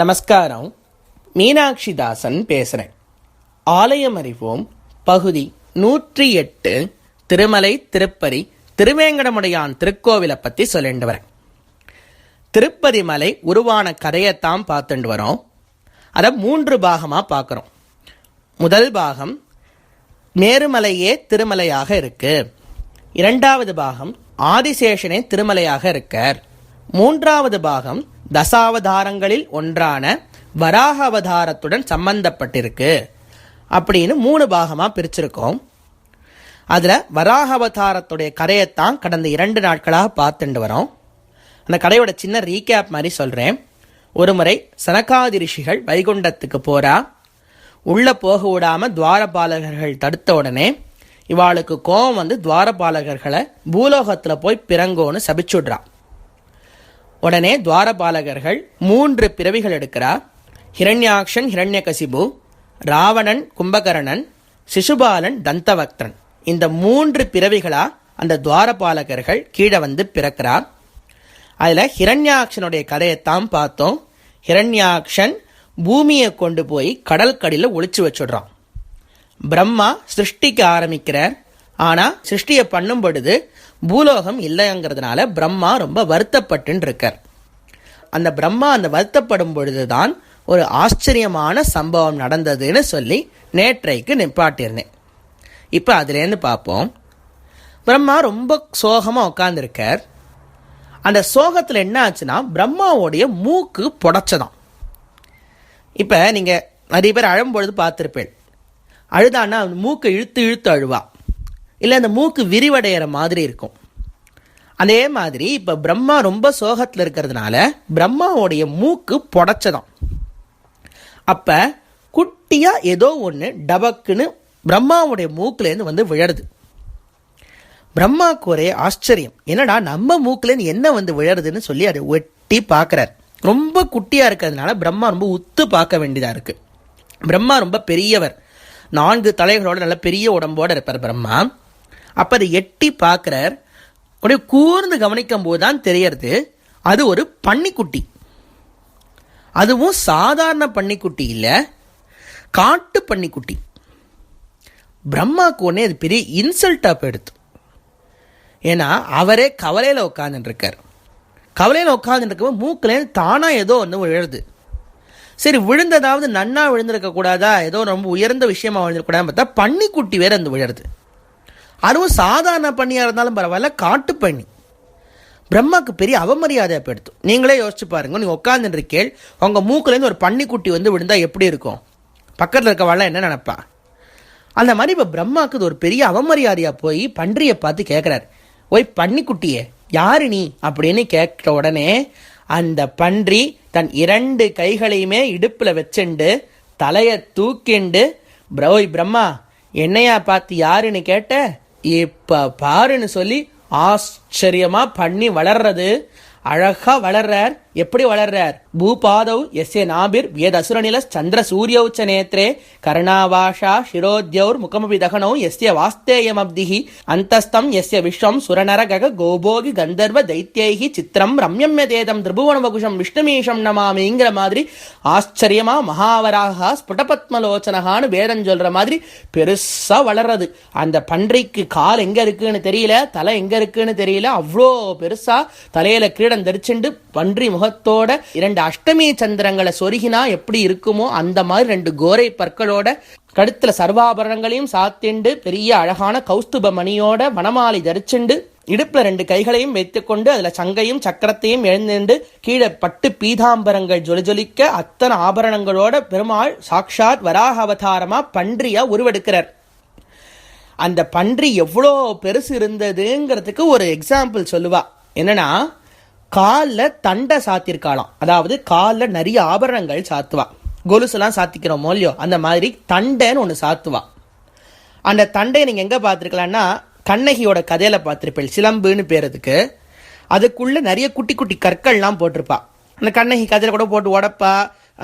நமஸ்காரம். மீனாட்சி தாசன் பேசுகிறேன் ஆலயம் அறிவோம் பகுதி நூற்றி எட்டு திருமலை திருப்பதி திருவேங்கடமுடையான் திருக்கோவிலை பற்றி சொல்லிட்டு வரேன். திருப்பதி மலை உருவான கதையைத்தான் பார்த்துட்டு வரோம். அதை மூன்று பாகமாக பார்க்குறோம். முதல் பாகம் மேருமலையே திருமலையாக இருக்கு. இரண்டாவது பாகம் ஆதிசேஷனே திருமலையாக இருக்கார். மூன்றாவது பாகம் தசாவதாரங்களில் ஒன்றான வராக அவதாரத்துடன் சம்பந்தப்பட்டிருக்கு. அப்படின்னு மூணு பாகமாக பிரிச்சிருக்கோம். அதில் வராக அவதாரத்துடைய கதையைத்தான் கடந்த இரண்டு நாட்களாக பார்த்துட்டு வரோம். அந்த கதையோட சின்ன ரீகேப் மாதிரி சொல்கிறேன் ஒரு முறை சனகாதி ரிஷிகள் வைகுண்டத்துக்கு போகிறா உள்ளே போக விடாமல் துவாரபாலகர்கள் தடுத்த உடனே இவாளுக்கு கோபம் வந்து துவாரபாலகர்களை பூலோகத்தில் போய் பிறங்கோன்னு சபிச்சுடுறான் உடனே துவாரபாலகர்கள் மூன்று பிறவிகள் எடுக்கிறார். ஹிரண்யாக்ஷன் ஹிரண்யகசிபு ராவணன் கும்பகரணன் சிசுபாலன் தந்தவக்தன். இந்த மூன்று பிறவிகளா அந்த துவாரபாலகர்கள் கீழே வந்து பிறக்கிறார். அதில் ஹிரண்யாக்ஷனுடைய கதையைத்தான் பார்த்தோம். ஹிரண்யாக்ஷன் பூமியை கொண்டு போய் கடல் கடியில் ஒழிச்சு வச்சுடுறான். பிரம்மா சிருஷ்டிக்க ஆரம்பிக்கிறார். ஆனால் சிருஷ்டியை பண்ணும் பொழுது பூலோகம் இல்லைங்கிறதுனால பிரம்மா ரொம்ப வருத்தப்பட்டுன்னு இருக்கார் அந்த பிரம்மா அந்த வருத்தப்படும் பொழுதுதான் ஒரு ஆச்சரியமான சம்பவம் நடந்ததுன்னு சொல்லி நேற்றைக்கு நிப்பாட்டியிருந்தேன். இப்போ அதுலேருந்து பார்ப்போம். பிரம்மா ரொம்ப சோகமாக உட்காந்துருக்கார் அந்த சோகத்தில் என்ன ஆச்சுன்னா பிரம்மாவோடைய மூக்கு புடச்சதான் இப்போ நீங்கள் நிறைய பேர் அழும்பொழுது பார்த்துருப்பேன் அழுதான்னா அந்த மூக்கை இழுத்து இழுத்து அழுவா. இல்லை அந்த மூக்கு விரிவடைகிற மாதிரி இருக்கும். அதே மாதிரி இப்போ பிரம்மா ரொம்ப சோகத்தில் இருக்கிறதுனால பிரம்மாவோடைய மூக்கு புடச்சதான் அப்போ குட்டியாக ஏதோ ஒன்று டபக்குன்னு பிரம்மாவுடைய மூக்குலேருந்து வந்து விழருது. பிரம்மாவுக்கு ஒரே ஆச்சரியம். என்னடா நம்ம மூக்குலேருந்து என்ன வந்து விழருதுன்னு சொல்லி அதை வெட்டி பார்க்குறாரு ரொம்ப குட்டியாக இருக்கிறதுனால பிரம்மா ரொம்ப உத்து பார்க்க வேண்டியதாக இருக்குது பிரம்மா ரொம்ப பெரியவர். நான்கு தலைகளோட நல்ல பெரிய உடம்போடு இருப்பார் பிரம்மா. அப்போ அதை எட்டி பார்க்குறார். அப்படியே கூர்ந்து கவனிக்கும் போது தான் தெரியறது. அது ஒரு பன்னிக்குட்டி. அதுவும் சாதாரண பன்னிக்குட்டி இல்லை. காட்டு பன்னிக்குட்டி. பிரம்மாவுக்கு உடனே அது பெரிய இன்சல்ட்டாக போயிடுது. ஏன்னா அவரே கவலையில் உட்காந்துட்டுருக்கார் கவலையில் உட்காந்துட்டு இருக்கவும் மூக்கில் தானாக ஏதோ ஒன்று விழுது. சரி விழுந்ததாவது நன்னா விழுந்திருக்க கூடாதா ஏதோ ரொம்ப உயர்ந்த விஷயமா விழுந்திருக்கூடாதுன்னு பார்த்தா பன்னிக்குட்டி வேறு அந்த விழுறது அதுவும் சாதாரண பண்ணியாக இருந்தாலும் பரவாயில்ல காட்டு பண்ணி பிரம்மாவுக்கு பெரிய அவமரியாதையாக போயிடுத்து நீங்களே யோசிச்சு பாருங்க நீங்கள் உட்காந்துருக்கேள் உங்கள் மூக்குலேருந்து ஒரு பன்னிக்குட்டி வந்து விழுந்தால் எப்படி இருக்கும்? பக்கத்தில் இருக்கவாள்லாம் என்ன நினப்பா? அந்த மாதிரி இப்போ பிரம்மாவுக்கு இது ஒரு பெரிய அவமரியாதையாக போய் பன்றியை பார்த்து கேட்குறாரு ஓய் பன்னிக்குட்டியே யாரு நீ? அப்படின்னு கேட்குற உடனே அந்த பன்றி தன் இரண்டு கைகளையுமே இடுப்பில் வச்சுண்டு தலையை தூக்கிண்டு ப்ரோய் பிரம்மா என்னையா பார்த்து யாருன்னு கேட்ட? இப்போ பாருன்னு சொல்லி ஆச்சரியமாக பண்ணி வளர்றது. அழகாக வளர்றார். எப்படி வளர்றார்? பூபாதவ் எஸ்ய நாபிர் வேதசுரநில சந்திர சூரியௌச்ச நேத்ரே கர்ணாவாஷா ஷிரோத்யௌர் முகமபி தகனௌ எஸ்ய வாஸ்தேயமப்திஹி அந்தஸ்தம் எஸ்ய விஸ்வம் சுரநரக கோபோகி கந்தர்வ தைத்யைஹி சித்திரம் ரம்யம்ய தேதம் திரிபுவன வகுஷம் விஷ்ணுமீஷம் நமாமிங்கிற மாதிரி ஆச்சரியமா மகாவராக ஸ்புடபத்மலோச்சனகான்னு வேதம் சொல்ற மாதிரி பெருசா வளர்றது. அந்த பன்றிக்கு கால் எங்க இருக்குன்னு தெரியல தலை எங்க இருக்குன்னு தெரியல அவ்வளோ பெருசா தலையில கிரீடம் தரிச்சுண்டு பன்றி முகத்தோட இரண்டு அஷ்டமி சந்திரங்களை சொருகினா எப்படி இருக்குமோ அந்த மாதிரி ரெண்டு கோரை பற்களோட கழுத்துல சர்வாபரணங்களையும் சாத்திண்டு பெரிய அழகான கௌஸ்துப மணியோட வனமாலை தரிச்சுண்டு இடுப்புல ரெண்டு கைகளையும் வைத்துக்கொண்டு அதுல சங்கையும் சக்கரத்தையும் எழுந்துண்டு கீழே பட்டு பீதாம்பரங்கள் ஜொலி ஜொலிக்க அத்தனை ஆபரணங்களோட பெருமாள் சாக்ஷாத் வராக அவதாரமா பன்றியா உருவெடுக்கிறார். அந்த பன்றி எவ்வளோ பெருசு இருந்ததுங்கிறதுக்கு ஒரு எக்ஸாம்பிள் சொல்லுவா. என்னன்னா காலில் தண்டை சாத்திருக்காளாம். அதாவது காலில் நிறைய ஆபரணங்கள் சாத்துவா. கொலுசெல்லாம் சாத்திக்கிறோமோ இல்லையோ அந்த மாதிரி தண்டைன்னு ஒன்று சாத்துவா. அந்த தண்டையை நீங்கள் எங்கே பார்த்துருக்கலான்னா கண்ணகியோட கதையில் பார்த்துருப்பேன் சிலம்புன்னு பேரதுக்கு அதுக்குள்ளே நிறைய குட்டி குட்டி கற்கள்லாம் போட்டிருப்பா. அந்த கண்ணகி கதையில் கூட போட்டு உடப்பா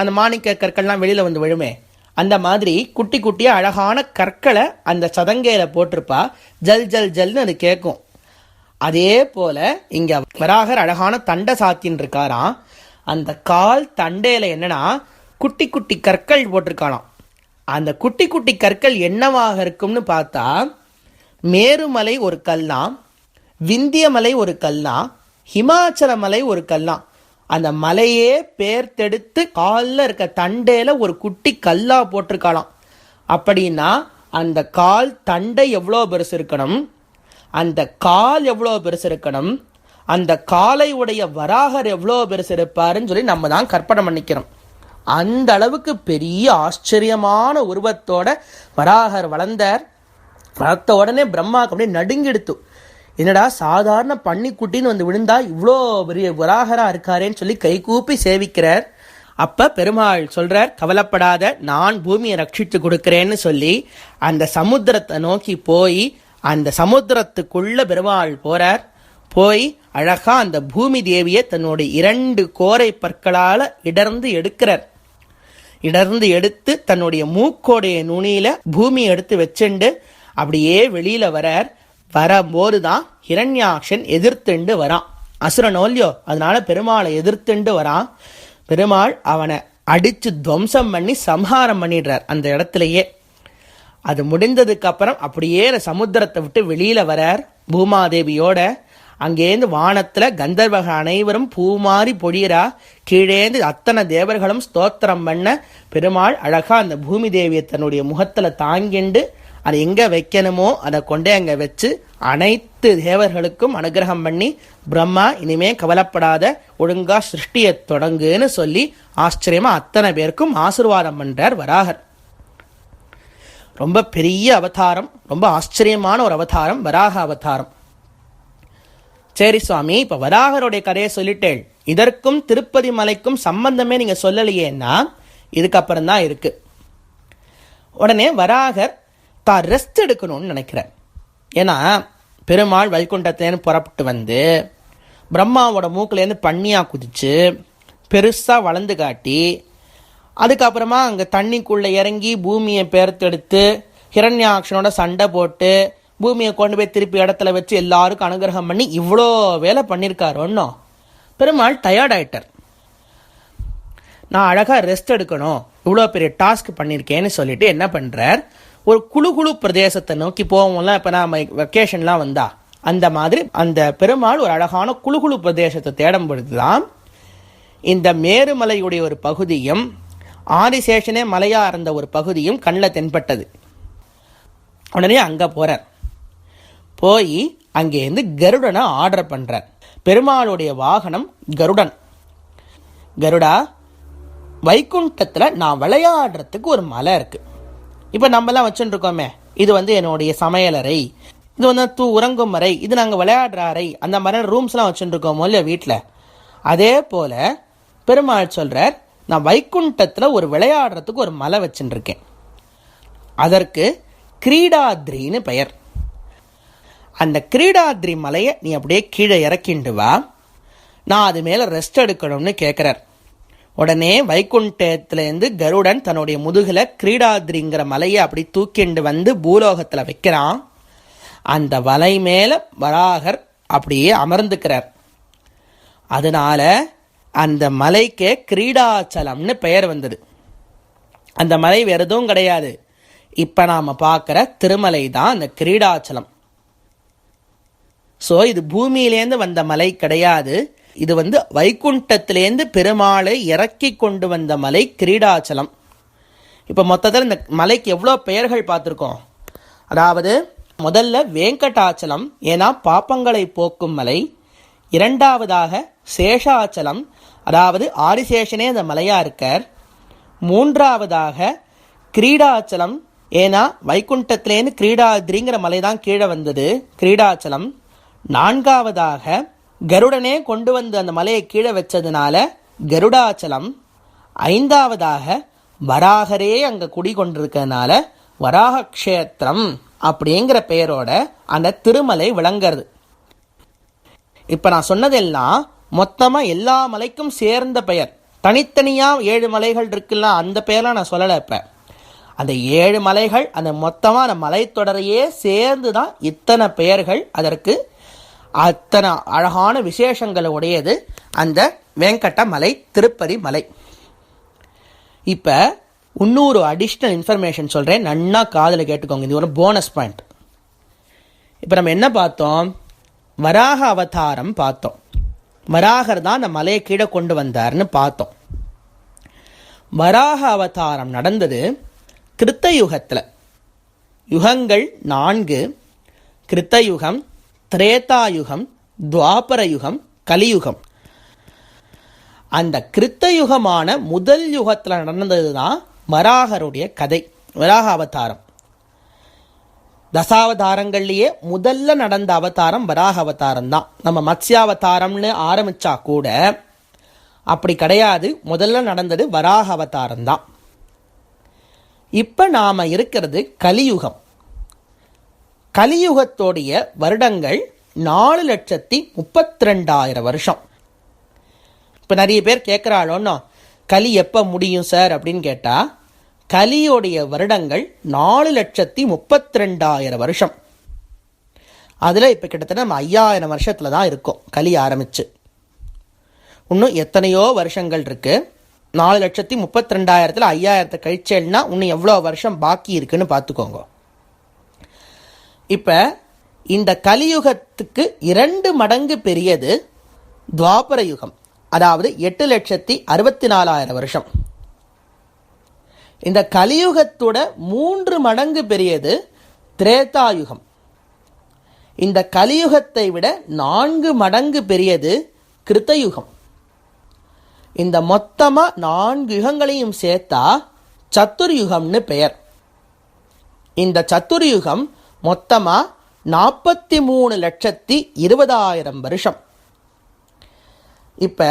அந்த மாணிக்க கற்கள்லாம் வெளியில் வந்து விழுமே. அந்த மாதிரி குட்டி குட்டியாக அழகான கற்களை அந்த சதங்கையில் போட்டிருப்பா. ஜல் ஜல் ஜல்னு அது கேட்கும் அதே போல இங்க வராகர் அழகான தண்டை சாத்தின் இருக்காராம். அந்த கால் தண்டையில என்னன்னா குட்டி குட்டி கற்கள் போட்டிருக்காளாம். அந்த குட்டி குட்டி கற்கள் என்னவாக இருக்கும்னு பார்த்தா மேருமலை ஒரு கல்லாம் விந்தியமலை ஒரு கல்லாம் ஹிமாச்சல மலை ஒரு கல்லாம். அந்த மலையே பேர்த்தெடுத்து காலில் இருக்க தண்டையில் ஒரு குட்டி கல்லா போட்டிருக்காளாம். அப்படின்னா அந்த கால் தண்டை எவ்வளோ பெருசு இருக்கணும்? அந்த கால் எவ்வளோ பெருசு இருக்கணும்? அந்த காலை உடைய வராகர் எவ்வளோ பெருசு இருப்பாருன்னு சொல்லி நம்ம தான் கற்பனை பண்ணிக்கிறோம். அந்த அளவுக்கு பெரிய ஆச்சரியமான உருவத்தோட வராகர் வளர்ந்தார். வளர்த்த உடனே பிரம்மாக்கு அப்படியே நடுங்கெடுத்து. என்னடா சாதாரண பன்னிக்குட்டின்னு வந்து விழுந்தா இவ்வளோ பெரிய வராகராக இருக்காரேன்னு சொல்லி கைகூப்பி சேவிக்கிறார். அப்போ பெருமாள் சொல்கிறார் கவலைப்படாத நான் பூமியை ரட்சித்து கொடுக்குறேன்னு சொல்லி அந்த சமுத்திரத்தை நோக்கி போய் அந்த சமுத்திரத்துக்குள்ள பெருமாள் போறார். போய் அழகா அந்த பூமி தேவியை தன்னுடைய இரண்டு கோரை பற்களால் இடர்ந்து எடுக்கிறார். இடர்ந்து எடுத்து தன்னுடைய மூக்கோடைய நுனியில பூமியை எடுத்து வச்சுண்டு அப்படியே வெளியில வரார். வரும்போது தான் ஹிரண்யாக்ஷன் எதிர்த்துண்டு வரான். அசுரனோ இல்லையோ அதனால பெருமாளை எதிர்த்துண்டு வரான். பெருமாள் அவனை அடிச்சு துவம்சம் பண்ணி சம்ஹாரம் பண்ணிடுறார் அந்த இடத்துலயே. அது முடிந்ததுக்கு அப்புறம் அப்படியே சமுத்திரத்தை விட்டு வெளியில வரார் பூமாதேவியோட. அங்கேருந்து வானத்துல கந்தர்வர்கள் அனைவரும் பூமாரி பொழியரா கீழேந்து அத்தனை தேவர்களும் ஸ்தோத்திரம் பண்ண பெருமாள் அழகா அந்த பூமி தேவியை தன்னுடைய முகத்துல தாங்கிண்டு அதை எங்க வைக்கணுமோ அதை கொண்டே அங்க வச்சு அனைத்து தேவர்களுக்கும் அனுகிரகம் பண்ணி பிரம்மா இனிமே கவலைப்படாத ஒழுங்கா சிருஷ்டியை தொடங்குன்னு சொல்லி ஆச்சரியமா அத்தனை பேருக்கும் ஆசிர்வாதம் பண்றார் வராகர். ரொம்ப பெரிய அவதாரம் ரொம்ப ஆச்சரியமான ஒரு அவதாரம் வராக அவதாரம். சரி சுவாமி இப்போ வராகருடைய கதையை சொல்லிட்டேள். இதற்கும் திருப்பதி மலைக்கும் சம்பந்தமே நீங்கள் சொல்லலையேன்னா இதுக்கப்புறம் தான் உடனே வராகர் தான் ரெஸ்ட் எடுக்கணும்னு நினைக்கிறார். ஏன்னா பெருமாள் வைகுண்டத்துலேருந்து புறப்பட்டு வந்து பிரம்மாவோட மூக்கிலேருந்து பண்ணியாக குதித்து பெருசாக வளர்ந்து காட்டி அதுக்கப்புறமா அங்கே தண்ணிக்குள்ளே இறங்கி பூமியை பெயர்த்தெடுத்து ஹிரண்யாக்ஷனோட சண்டை போட்டு பூமியை கொண்டு போய் திருப்பி இடத்துல வச்சு எல்லாருக்கும் அனுகிரகம் பண்ணி இவ்வளோ வேலை பண்ணியிருக்காரு ஒன்றும் பெருமாள் டயர்ட் ஆயிட்டார். நான் அழகாக ரெஸ்ட் எடுக்கணும் இவ்வளோ பெரிய டாஸ்க் பண்ணியிருக்கேன்னு சொல்லிட்டு என்ன பண்ணுறார் ஒரு குழு குழு பிரதேசத்தை நோக்கி போவோம்ல இப்போ நான் வெக்கேஷன்லாம் வந்தா. அந்த மாதிரி அந்த பெருமாள் ஒரு அழகான குழு குழு பிரதேசத்தை தேடும் பொழுதுதான் இந்த மேருமலையுடைய ஒரு பகுதியும் ஆதிசேஷனே மலையாக இருந்த ஒரு பகுதியும் கண்ணில் தென்பட்டது. உடனே அங்கே போகிறார் போய் அங்கேருந்து கருடனை ஆர்டர் பண்ணுறார் பெருமாளுடைய வாகனம் கருடன். கருடா வைகுண்டத்தில் நான் விளையாடுறதுக்கு ஒரு மலை இருக்குது இப்போ நம்மலாம் வச்சுட்டுருக்கோமே இது வந்து என்னுடைய சமையலறை இது வந்து தூ உறங்கும் அறை. இது நாங்கள் விளையாடுற அறை. அந்த மாதிரி ரூம்ஸ்லாம் வச்சுட்டுருக்கோமோ இல்லையா வீட்டில் அதே போல் பெருமாள் சொல்கிறார் நான் வைகுண்டத்தில் ஒரு விளையாடுறதுக்கு ஒரு மலை வச்சுட்டுருக்கேன் அதற்கு கிரீடாத்ரின்னு பெயர். அந்த கிரீடாத்ரி மலையை நீ அப்படியே கீழே இறக்கிண்டு வா. நான் அது மேலே ரெஸ்ட் எடுக்கணும்னு கேட்குறார் உடனே வைகுண்டத்துலேருந்து கருடன் தன்னுடைய முதுகில் கிரீடாத்ரிங்கிற மலையை அப்படி தூக்கிண்டு வந்து பூலோகத்தில் வைக்கிறான். அந்த வலை மேலே வராகர் அப்படியே அமர்ந்துக்கிறார். அதனால அந்த மலைக்கு கிரீடாச்சலம்னு பெயர் வந்தது. அந்த மலை வேறு எதுவும் கிடையாது. இப்போ நாம் பார்க்குற திருமலை தான் அந்த கிரீடாச்சலம். ஸோ இது பூமியிலேருந்து வந்த மலை கிடையாது. இது வந்து வைகுண்டத்திலேருந்து பெருமாளை இறக்கி கொண்டு வந்த மலை கிரீடாச்சலம். இப்போ மொத்தத்தில் இந்த மலைக்கு எவ்வளோ பெயர்கள் பார்த்துருக்கோம்? அதாவது முதல்ல வேங்கடாச்சலம் ஏன்னா பாப்பங்களை போக்கும் மலை. இரண்டாவதாக சேஷாச்சலம் அதாவது ஆதிசேஷனே அந்த மலையாக இருக்கார். மூன்றாவதாக கிரீடாச்சலம். ஏன்னா வைகுண்டத்திலேருந்து கிரீடாதிரிங்கிற மலை தான் கீழே வந்தது கிரீடாச்சலம். நான்காவதாக கருடனே கொண்டு வந்து அந்த மலையை கீழே வச்சதுனால கருடாச்சலம். ஐந்தாவதாக வராகரே அங்கே குடிகொண்டிருக்கிறதுனால வராக க்ஷேத்திரம் அப்படிங்கிற பெயரோட அந்த திருமலை விளங்குறது. இப்போ நான் சொன்னதெல்லாம் மொத்தமாக எல்லா மலைக்கும் சேர்ந்த பெயர். தனித்தனியாக ஏழு மலைகள் இருக்குல்ல அந்த பெயர்லாம் நான் சொல்லலை இப்போ. அந்த ஏழு மலைகள் அந்த மொத்தமாக அந்த மலைத்தொடரையே சேர்ந்து தான் இத்தனை பெயர்கள் அதற்கு அத்தனை அழகான விசேஷங்களை உடையது அந்த வெங்கட்ட மலை திருப்பதி மலை. இப்போ இன்னொரு அடிஷ்னல் இன்ஃபர்மேஷன் சொல்கிறேன் நன்னா காதில் கேட்டுக்கோங்க இது ஒரு போனஸ் பாயிண்ட் இப்போ நம்ம என்ன பார்த்தோம்? வராக அவதாரம் பார்த்தோம். வராகர் தான் அந்த மலையை கீழே கொண்டு வந்தார்னு பார்த்தோம். வராக அவதாரம் நடந்தது கிருத்த யுகத்தில் யுகங்கள் நான்கு. கிருத்தயுகம் திரேதாயுகம் துவாபர யுகம் கலியுகம். அந்த கிருத்தயுகமான முதல் யுகத்தில் நடந்தது தான் வராகருடைய கதை வராக அவதாரம். தசாவதாரங்கள்லேயே முதல்ல நடந்த அவதாரம் வராக அவதாரம் தான். நம்ம மத்ஸ்யாவதாரம்னு ஆரம்பித்தா கூட அப்படி கிடையாது. முதல்ல நடந்தது வராக அவதாரம் தான். இப்போ நாம் இருக்கிறது கலியுகம். கலியுகத்தோடைய வருடங்கள் நாலு லட்சத்தி முப்பத்தி ரெண்டாயிரம் வருஷம். இப்போ நிறைய பேர் கேட்குறாளோன்னா கலி எப்போ முடியும் சார் அப்படின்னு கேட்டால் கலியோடைய வருடங்கள் நாலு லட்சத்தி முப்பத்தி ரெண்டாயிரம் வருஷம். அதில் இப்போ கிட்டத்தட்ட நம்ம ஐயாயிரம் வருஷத்தில் தான் இருக்கோம். கலி ஆரம்பிச்சு. இன்னும் எத்தனையோ வருஷங்கள் இருக்குது நாலு லட்சத்தி முப்பத்தி ரெண்டாயிரத்தில் ஐயாயிரத்தை கழிச்சேன்னா இன்னும் எவ்வளோ வருஷம் பாக்கி இருக்குன்னு பார்த்துக்கோங்க. இப்போ இந்த கலியுகத்துக்கு இரண்டு மடங்கு பெரியது துவாபர யுகம். அதாவது எட்டு லட்சத்தி அறுபத்தி நாலாயிரம் வருஷம். இந்த கலியுகத்தோட மூன்று மடங்கு பெரியது திரேதாயுகம். இந்த கலியுகத்தை விட நான்கு மடங்கு பெரியது கிருத்தயுகம். இந்த மொத்தமாக நான்கு யுகங்களையும் சேர்த்தா சத்துர்யுகம்னு பெயர். இந்த சத்துர்யுகம் மொத்தமாக நாற்பத்தி மூணு லட்சத்தி இருபதாயிரம் வருஷம். இப்போ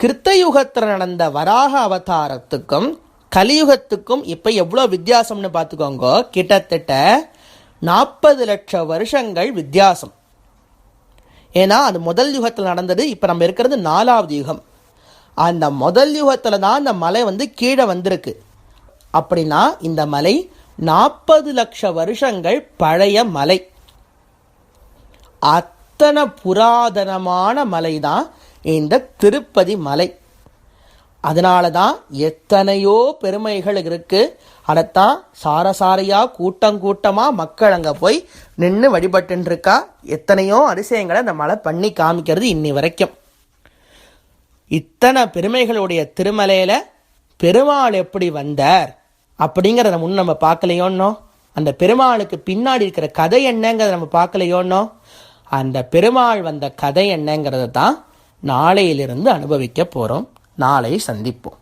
கிருத்தயுகத்தில் நடந்த வராக அவதாரத்துக்கும் கலியுகத்துக்கும் இப்போ எவ்வளோ வித்தியாசம்னு பார்த்துக்கோங்க கிட்டத்தட்ட நாற்பது லட்சம் வருஷங்கள் வித்தியாசம். ஏன்னா அது முதல் யுகத்தில் நடந்தது இப்போ நம்ம இருக்கிறது நாலாவது யுகம். அந்த முதல் யுகத்தில் தான் அந்த மலை வந்து கீழே வந்திருக்கு. அப்படின்னா இந்த மலை நாற்பது லட்ச வருஷங்கள் பழைய மலை. அத்தனை புராதனமான மலை தான் இந்த திருப்பதி மலை. அதனால தான் எத்தனையோ பெருமைகள் இருக்கு. அதைத்தான் சாரசாரியா கூட்டம் கூட்டமாக மக்கள் அங்கே போய் நின்று வழிபட்டுன்னு இருக்கா எத்தனையோ அதிசயங்களை அந்த மலை பண்ணி காமிக்கிறது இன்னி வரைக்கும். இத்தனை பெருமைகளுடைய திருமலையில பெருமாள் எப்படி வந்தார்? அப்படிங்கிறத முன் நம்ம பார்க்கலையோன்னோ அந்த பெருமாளுக்கு பின்னாடி இருக்கிற கதை என்னங்கிறத நம்ம பார்க்கலையோன்னோ அந்த பெருமாள் வந்த கதை என்னங்கிறத தான் நாளையிலிருந்து அனுபவிக்க போகிறோம் நாளை சந்திப்போம்.